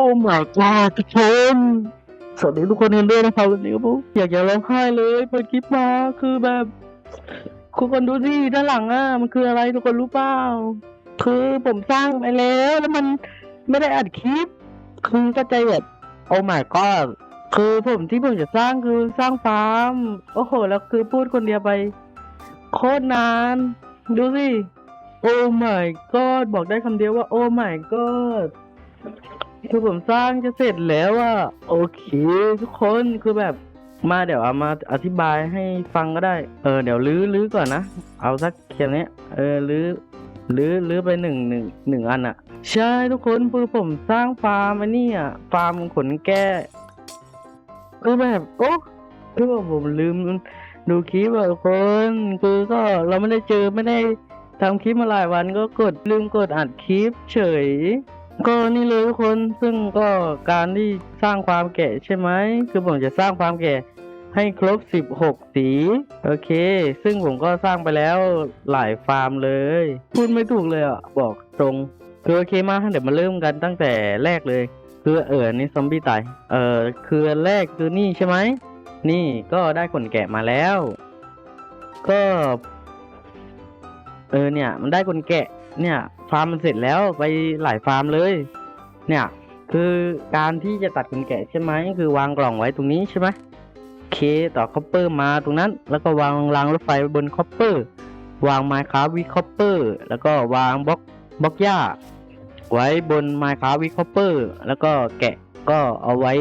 อ้ my god ทุกคนสวัสดีทุกคนกันด้วยนะครับวันนี้ผมอยากจะร้องไห้เลยเปิดคลิปมาคือแบบทุกคนดูสิด้านหลังอะมันคืออะไรทุกคนรู้เปล่าคือผมสร้างไปแล้ว แล้วมันไม่ได้อัดคลิป คือก็ใจแบบโอ้ my god คือผมที่ผมจะสร้างคือสร้างฟาร์มโอ้โห แล้วคือพูดคนเดียวไปโคตรนาน ดูสิโอ้ my god บอกได้คำเดียวว่าโอ้ my god คือผมสร้างจะเสร็จแล้วอะโอเค ทุกคนคือแบบมาเดี๋ยวเอามาอธิบายให้ฟังก็ได้ เออเดี๋ยวลื้อลื้อก่อนนะ เอาสักแค่เนี้ย เออลื้อลื้อลื้อไปหนึ่งหนึ่งหนึ่งอันอะใช่ทุกคนคือผมสร้างฟาร์มอันนี้อะฟาร์มขนแกะคือแบบโอ้คือว่าผมลืมดูคลิปอะทุกคนคือก็เราไม่ได้เจอไม่ได้ทำคลิปมาหลายวันก็กดลืมกดอัดคลิปเฉย ก็นี่เลยทุกคนซึ่งก็การที่สร้างความแก่ใช่ไหมคือผมจะสร้างความแก่ให้ครบ 16 สี โอเค ซึ่งผมก็สร้างไปแล้วหลายฟาร์มเลย พูดไม่ถูกเลยอะ บอกตรงคือโอเคมาเดี๋ยวมาเริ่มกันตั้งแต่แรกเลย คือเออนี่ซอมบี้ตายเออคือแรกคือนี่ใช่ไหม นี่ก็ได้ขนแกะมาแล้ว ก็ เออเนี่ย มันได้คนแกะเนี่ย ฟาร์มมันเสร็จแล้วไปหลายฟาร์มเลย เนี่ย คือการที่จะตัดคนแกะใช่ไหมคือวางกล่องไว้ตรงนี้ใช่ไหมเคต่อคอปเปอร์มาตรงนั้น แล้วก็วางรางรถไฟบนคอปเปอร์ วางไมค์คาวิคอปเปอร์แล้วก็วางบล็อกบล็อกหญ้า ไว้บนไมค์คาวิคอปเปอร์แล้วก็แกะก็เอาไว้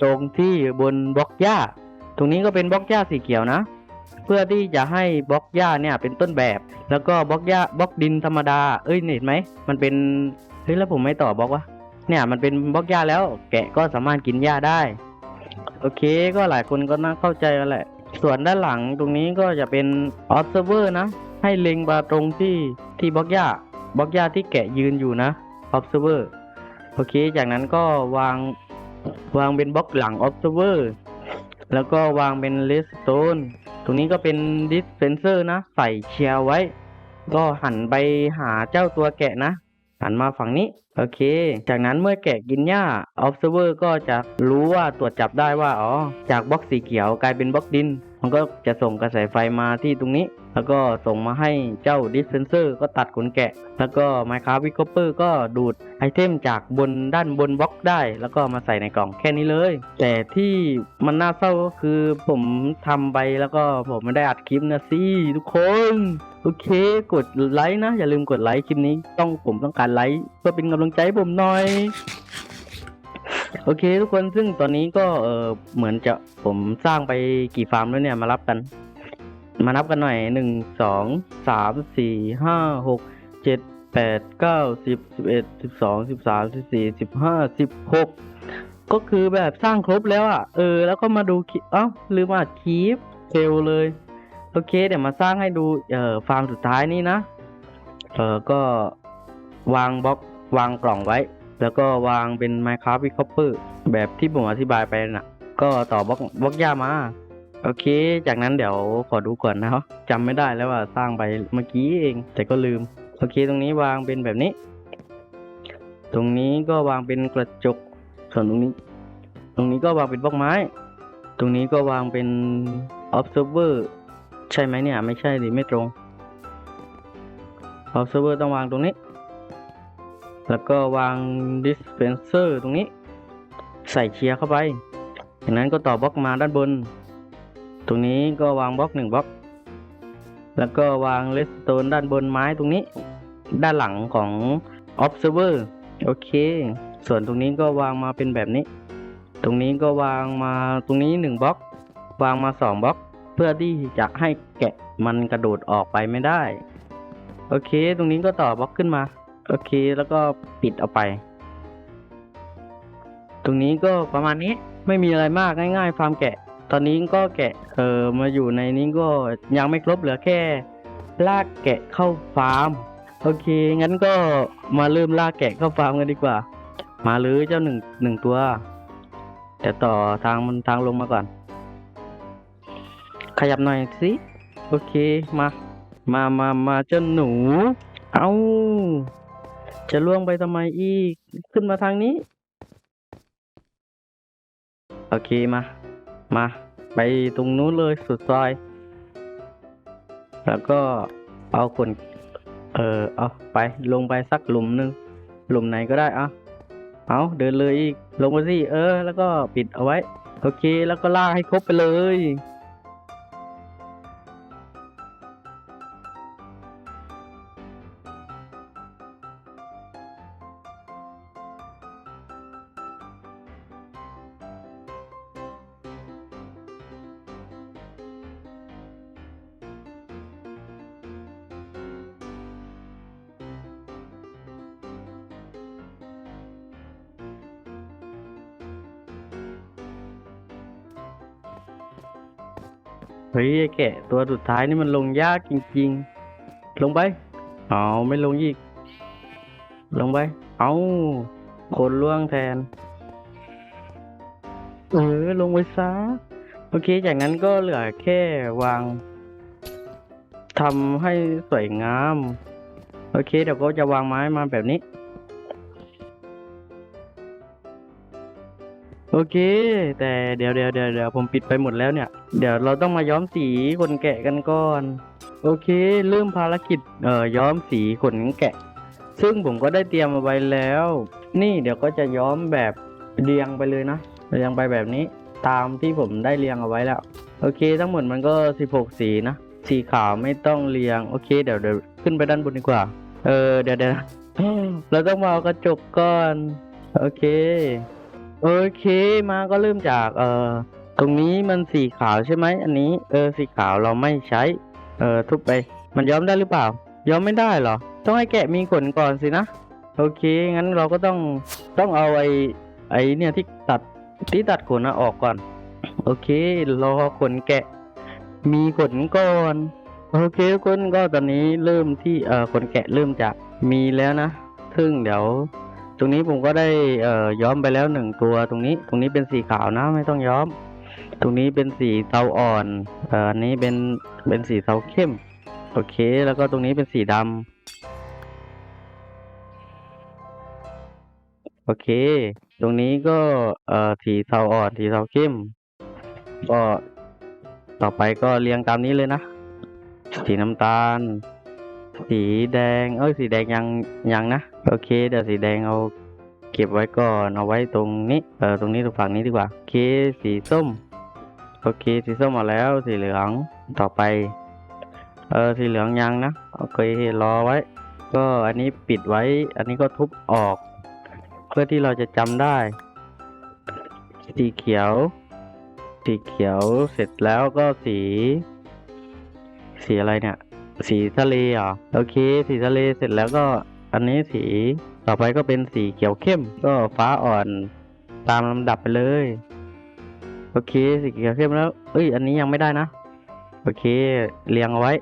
ตรงที่บนบล็อกหญ้า ตรงนี้ก็เป็นบล็อกหญ้าสีเขียวนะ พื่อที่จะให้บล็อกหญ้าเนี่ยเป็นต้นแบบ แล้วก็บล็อกหญ้าบล็อกดินธรรมดา เอ้ยเห็นไหมมันเป็นเฮ้ยแล้วผมไม่ต่อบล็อกวะเนี่ยมันเป็นบล็อกหญ้าแล้ว แกะก็สามารถกินหญ้าได้ โอเคก็หลายคนก็น่าเข้าใจกันแหละ ส่วนด้านหลังตรงนี้ก็จะเป็น observer นะ ให้เล็งมาตรงที่ที่บล็อกหญ้าบล็อกหญ้าที่แกะยืนอยู่นะ observer โอเค จากนั้นก็วางวางเป็นบล็อกหลัง observer แล้วก็วางเป็น redstone รงนี้ก็เป็นดิสเพนเซอร์นะ ใส่เชียร์ไว้ ก็หันไปหาเจ้าตัวแกะนะ หันมาฝั่งนี้ โอเค จากนั้นเมื่อแกะกินหญ้า observer ก็จะรู้ว่าตรวจจับได้ว่าอ๋อจากบล็อกสีเขียวกลายเป็นบล็อกดิน มันก็จะส่งกระแสไฟมาที่ตรงนี้ แล้วก็ส่งมาให้เจ้า dispenser ก็ตัดขนแกะ แล้วก็ Minecraft Wicopper ก็ดูดไอเทมจากบนด้านบนบล็อกได้ แล้วก็มาใส่ในกล่องแค่นี้เลย แต่ที่มันน่าเศร้าก็คือผมทำไปแล้วก็ผมไม่ได้อัดคลิปนะสิทุกคน โอเค กดไลค์นะ อย่าลืมกดไลค์คลิปนี้ต้องผมต้องการไลค์เพื่อเป็นกำลังใจให้ผมหน่อย โอเค ทุกคนซึ่งตอนนี้ก็เออเหมือนจะผมสร้างไปกี่ฟาร์มแล้วเนี่ยมารับกัน มานับกันหน่อยหนึ่งสองสามสี่ห้าหกเจ็ดแปดเก้าสิบสิบเอ็ดสิบสองสิบสามสิบสี่สิบห้าสิบหกก็คือแบบสร้างครบแล้วอะ่ะ เออ แล้วก็มาดูคลิปเอ้าลืมอัดคลิปเฟลเลย โอเค เดี๋ยวมาสร้างให้ดูเอ่อฟาร์มสุดท้ายนี้นะ เออก็วางบล็อกวางกล่องไว้ แล้วก็วางเป็น Minecraft w i c o p p e r แบบที่ผมอธิบายไปน่ะ ก็ต่อบล็อกบล็อกหญ้ามา โอเค จากนั้นเดี๋ยวขอดูก่อนนะครับจำไม่ได้แล้วว่าสร้างไปเมื่อกี้เอง แต่ก็ลืม โอเค ตรงนี้วางเป็นแบบนี้ ตรงนี้ก็วางเป็นกระจก ส่วนตรงนี้ ตรงนี้ก็วางเป็นบล็อกไม้ ตรงนี้ก็วางเป็น observer ใช่ไหมเนี่ย ไม่ใช่ดิไม่ตรง observer ต้องวางตรงนี้ แล้วก็วาง dispenser ตรงนี้ ใส่เชียร์เข้าไป จากนั้นก็ต่อบล็อกมาด้านบน ตรงนี้ก็วางบล็อกหนึ่งบล็อก แล้วก็วางเลสโตนด้านบนไม้ตรงนี้ ด้านหลังของ observer โอเค ส่วนตรงนี้ก็วางมาเป็นแบบนี้ ตรงนี้ก็วางมาตรงนี้หนึ่งบล็อก วางมาสองบล็อก พื่อที่จะให้แกะมันกระโดดออกไปไม่ได้ โอเค ตรงนี้ก็ต่อบล็อกขึ้นมา โอเค แล้วก็ปิดเอาไป ตรงนี้ก็ประมาณนี้ ไม่มีอะไรมากง่ายๆฟาร์มแกะ ตอนนี้ก็แกะ เออมาอยู่ในนี้ก็ยังไม่ครบเหลือแค่ลากแกะเข้าฟาร์ม โอเค งั้นก็มาเริ่มลากแกะเข้าฟาร์มกันดีกว่า มาเลยเจ้าหนึ่งหนึ่งตัว แต่ต่อทางมันทางลงมาก่อน ขยับหน่อยสิ โอเค มา มามามาเจ้าหนู เอาจะล่วงไปทำไมอีก ขึ้นมาทางนี้ โอเค มา มา ไปตรงนู้นเลยสุดซอย แล้วก็เอาคน เออเอาไป ลงไปสักหลุมหนึง หลุมไหนก็ได้อะเอาเดินเลยอีก ลงมาสิ เออ แล้วก็ปิดเอาไว้ โอเค แล้วก็ลากให้ครบไปเลย เฮ้ยไอ้แกะตัวสุดท้ายนี่มันลงยากจริง ๆ ลงไป เอาไม่ลงอีก ลงไป เอาคนล่วงแทน เออ ลงไปซะ โอเค จากนั้นก็เหลือแค่วางทำให้สวยงาม โอเค เดี๋ยวก็จะวางไม้มาแบบนี้ โอเค แต่เดี๋ยวเดี๋ยวเดี๋ยวเดี๋ยวผมปิดไปหมดแล้วเนี่ย เดี๋ยวเราต้องมาย้อมสีขนแกะกันก่อน โอเค เริ่มภารกิจเอ่อย้อมสีขนแกะ ซึ่งผมก็ได้เตรียมมาไว้แล้ว นี่เดี๋ยวก็จะย้อมแบบเรียงไปเลยนะเรียงไปแบบนี้ ตามที่ผมได้เรียงเอาไว้แล้ว โอเค ทั้งหมดมันก็ 16 สีนะ สีขาวไม่ต้องเรียง โอเค เดี๋ยวเดี๋ยวขึ้นไปด้านบนดีกว่า เออเดี๋ยวเดี๋ยวเราต้องมาเอากระจกก่อน โอเค โอเคมาก็เริ่มจากเอ่อตรงนี้มันสีขาวใช่ไหมอันนี้เออสีขาวเราไม่ใช้ เออทุบไป มันย้อมได้หรือเปล่า ย้อมไม่ได้เหรอ ต้องให้แกะมีขนก่อนสินะโอเคงั้นเราก็ต้องต้องเอาไอ้ไอ้เนี่ยที่ตัดที่ตัดขนนะออกก่อน โอเครอขนแกะ มีขนก่อนโอเคทุกคนก็ตอนนี้เริ่มที่เอ่อขนแกะเริ่มจะมีแล้วนะ ซึ่งเดี๋ยว ตรงนี้ผมก็ได้เอ่อย้อมไปแล้วหนึ่งตัวตรงนี้ ตรงนี้เป็นสีขาวนะไม่ต้องย้อม ตรงนี้เป็นสีเทาอ่อนเอ่ออันนี้เป็นเป็นสีเทาเข้ม โอเค แล้วก็ตรงนี้เป็นสีดำโอเค ตรงนี้ก็เอ่อสีเทาอ่อนสีเทาเข้ม ก็ต่อไปก็เรียงตามนี้เลยนะ สีน้ำตาล สีแดง เอ้ยสีแดงยังยังนะ โอเค เดี๋ยวสีแดงเอาเก็บไว้ก่อนเอาไว้ตรงนี้เออตรงนี้ตรงฝั่งนี้ดีกว่าโอเคสีส้ม โอเค สีส้มมาแล้ว สีเหลืองต่อไป เออสีเหลืองยังนะโอเครอไว้ ก็อันนี้ปิดไว้ อันนี้ก็ทุบออก เพื่อที่เราจะจำได้ สีเขียว สีเขียวเสร็จแล้วก็สี สีอะไรเนี่ย สีทะเลเหรอโอเค สีทะเลเสร็จแล้วก็อันนี้สีต่อไปก็เป็นสีเขียวเข้ม ก็ฟ้าอ่อนตามลำดับไปเลย โอเค สีเขียวเข้มแล้ว เอ้ย อันนี้ยังไม่ได้นะ โอเค เรียงเอาไว้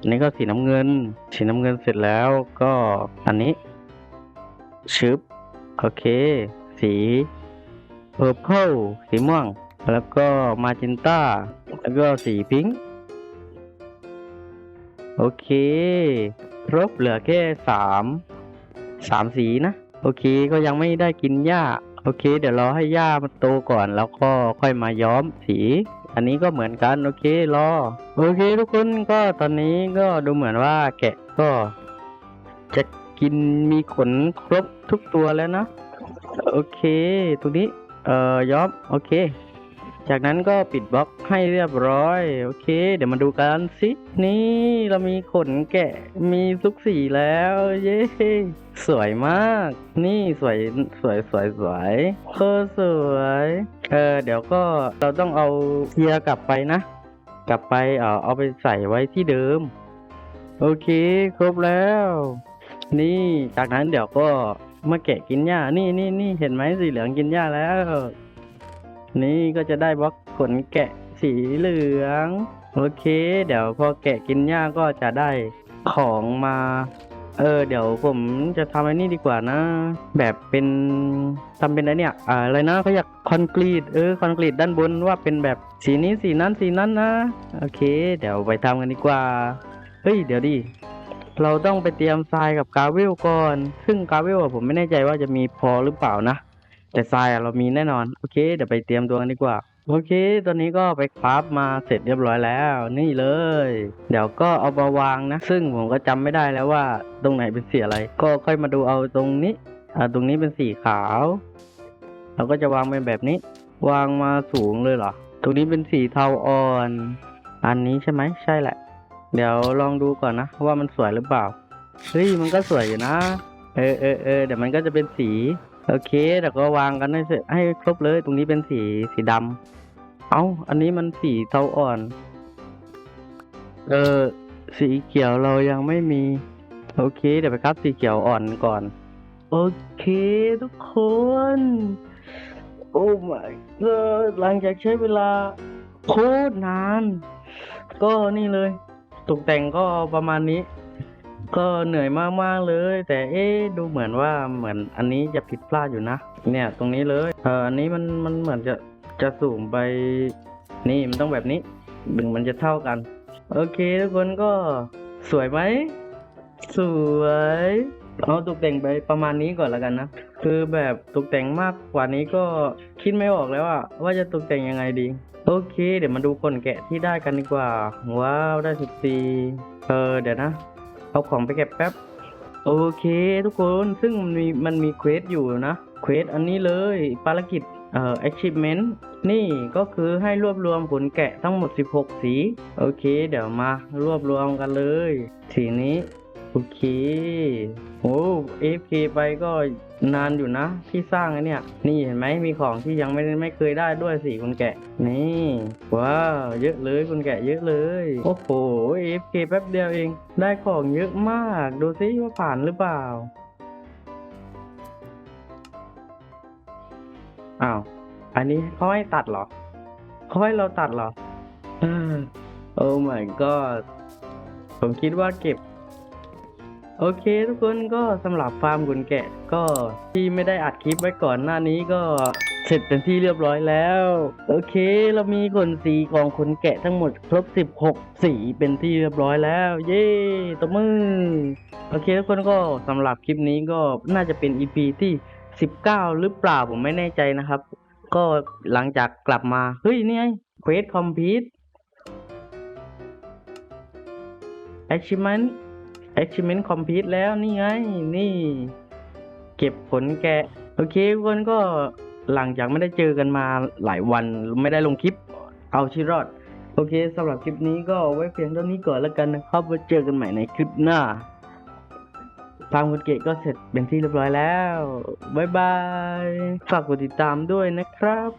อันนี้ก็สีน้ำเงิน สีน้ำเงินเสร็จแล้วก็อันนี้ชึบโอเค สี purple สีม่วง แล้วก็มาจินต้า แล้วก็สีพิงค์ โอเค ครบเหลือแค่สามสามสีนะ โอเคก็ยังไม่ได้กินหญ้า โอเค เดี๋ยวรอให้หญ้ามันโตก่อนแล้วก็ค่อยมาย้อมสี อันนี้ก็เหมือนกัน โอเครอ โอเค ทุกคนก็ตอนนี้ก็ดูเหมือนว่าแกะก็ จะกินมีขนครบทุกตัวแล้วนะ โอเค ตรงนี้ เอ่อย้อม โอเค จากนั้นก็ปิดบล็อกให้เรียบร้อย โอเค เดี๋ยวมาดูกันสิ นี่เรามีขนแกะมีทุกสีแล้ว เย้สวยมาก นี่สวยสวยสวยสวยโคตรสวย เออเดี๋ยวก็เราต้องเอาเทียร์กลับไปนะ กลับไปเออเอาไปใส่ไว้ที่เดิม โอเค ครบแล้ว นี่จากนั้นเดี๋ยวก็มาแกะกินหญ้านี่นี่นี่เห็นไหมสีเหลืองกินหญ้าแล้ว นี่ก็จะได้บล็อกขนแกะสีเหลือง โอเค เดี๋ยวพอแกะกินหญ้าก็จะได้ของมา เออ เดี๋ยวผมจะทำไอ้นี่ดีกว่านะ แบบเป็นทำเป็นอะไรเนี่ยออะไรนะเขาอยากคอนกรีตเออคอนกรีตด้านบนว่าเป็นแบบสีนี้สีนั้นสีนั้นนะ โอเค เดี๋ยวไปทำกันดีกว่า เฮ้ย เดี๋ยวดิเราต้องไปเตรียมทรายกับกาเวลก่อน ซึ่งกาเวลผมไม่แน่ใจว่าจะมีพอหรือเปล่านะ แต่ทรายอะเรามีแน่นอน โอเค เดี๋ยวไปเตรียมตัวกันดีกว่า โอเค ตอนนี้ก็ไปคราฟมาเสร็จเรียบร้อยแล้ว นี่เลย เดี๋ยวก็เอามาวางนะ ซึ่งผมก็จำไม่ได้แล้วว่า ตรงไหนเป็นสีอะไร ก็ค่อยมาดูเอาตรงนี้ อ่า ตรงนี้เป็นสีขาว เราก็จะวางเป็นแบบนี้ วางมาสูงเลยเหรอ ตรงนี้เป็นสีเทาอ่อน อันนี้ใช่ไหม ใช่แหละ เดี๋ยวลองดูก่อนนะ ว่ามันสวยหรือเปล่า เฮ้ย มันก็สวยอยู่นะ เออเออเออเดี๋ยวมันก็จะเป็นสี โอเคเดี๋ยวก็วางกันให้เสร็จให้ครบเลย ตรงนี้เป็นสีสีดำเอ้า อันนี้มันสีเทาอ่อน เออ สีเขียวเรายังไม่มี โอเค เดี๋ยวไปครับ สีเขียวอ่อนก่อน โอเคทุกคน โอ้ my god หลังจากใช้เวลาโคตรนาน ก็นี่เลย ตกแต่งก็ประมาณนี้ ก็เหนื่อยมากๆเลย แต่เอ๊ดูเหมือนว่าเหมือนอันนี้จะผิดพลาดอยู่นะ เนี่ยตรงนี้เลยเอออันนี้มันมันเหมือนจะจะสูงไปนี่มันต้องแบบนี้ดึงมันจะเท่ากัน โอเคทุกคนก็สวยไหมสวยเอาตกแต่งไปประมาณนี้ก่อนแล้วกันนะ คือแบบตกแต่งมากกว่านี้ก็คิดไม่ออกแล้วอะว่าจะตกแต่งยังไงดี โอเค เดี๋ยวมาดูคนแกะที่ได้กันดีกว่า ว้าวได้สิบสี่เออเดี๋ยวนะ เอาของไปเก็บแป๊บ โอเคทุกคนซึ่งมันมีมันมีเควสอยู่นะเควสอันนี้เลยภารกิจเอ่อ achievement นี่ก็คือให้รวบรวมขนแกะทั้งหมด 16 สี โอเค เดี๋ยวมารวบรวมกันเลย สีนี้ โอเค โอ้ AFK ไปก็นานอยู่นะ ที่สร้างอ้เนี่ย นี่เห็นไหมมีของที่ยังไม่ไม่เคยได้ด้วยสีคนแกะ นี่ ว้าว เยอะเลยคนแกะเยอะเลย โอ้โห AFK แป๊บเดียวเอง ได้ของเยอะมาก ดูซิว่าผ่านหรือเปล่า อ้าว อันนี้เขาให้ตัดเหรอเขาให้เราตัดเหรอเออโอ้ my god ผมคิดว่าเก็บ โอเคทุกคนก็สำหรับฟาร์มขุนแกะ ก็ที่ไม่ได้อัดคลิปไว้ก่อนหน้านี้ก็เสร็จเป็นที่เรียบร้อยแล้ว โอเค เรามีขนสีของขนแกะทั้งหมดครบ 16 สีเป็นที่เรียบร้อยแล้ว เย้ตบมือ โอเคทุกคนก็สำหรับคลิปนี้ก็น่าจะเป็น EP ที่ 19 หรือเปล่าผมไม่แน่ใจนะครับ ก็หลังจากกลับมา เฮ้ย นี่ไงเควสคอมพิว achievement achievement complete แล้วนี่ไง นี่ เก็บผลแกะ โอเคทุกคนก็หลังจากไม่ได้เจอกันมาหลายวันไม่ได้ลงคลิปเอาชีรอด โอเคสำหรับคลิปนี้ก็ไว้เพียงเท่านี้ก่อนแล้วกันนะครับไว้เจอกันใหม่ในคลิปหน้าฟาร์มคุณเกะก็เสร็จเป็นที่เรียบร้อยแล้ว บ๊ายบาย ฝากกดติดตามด้วยนะครับ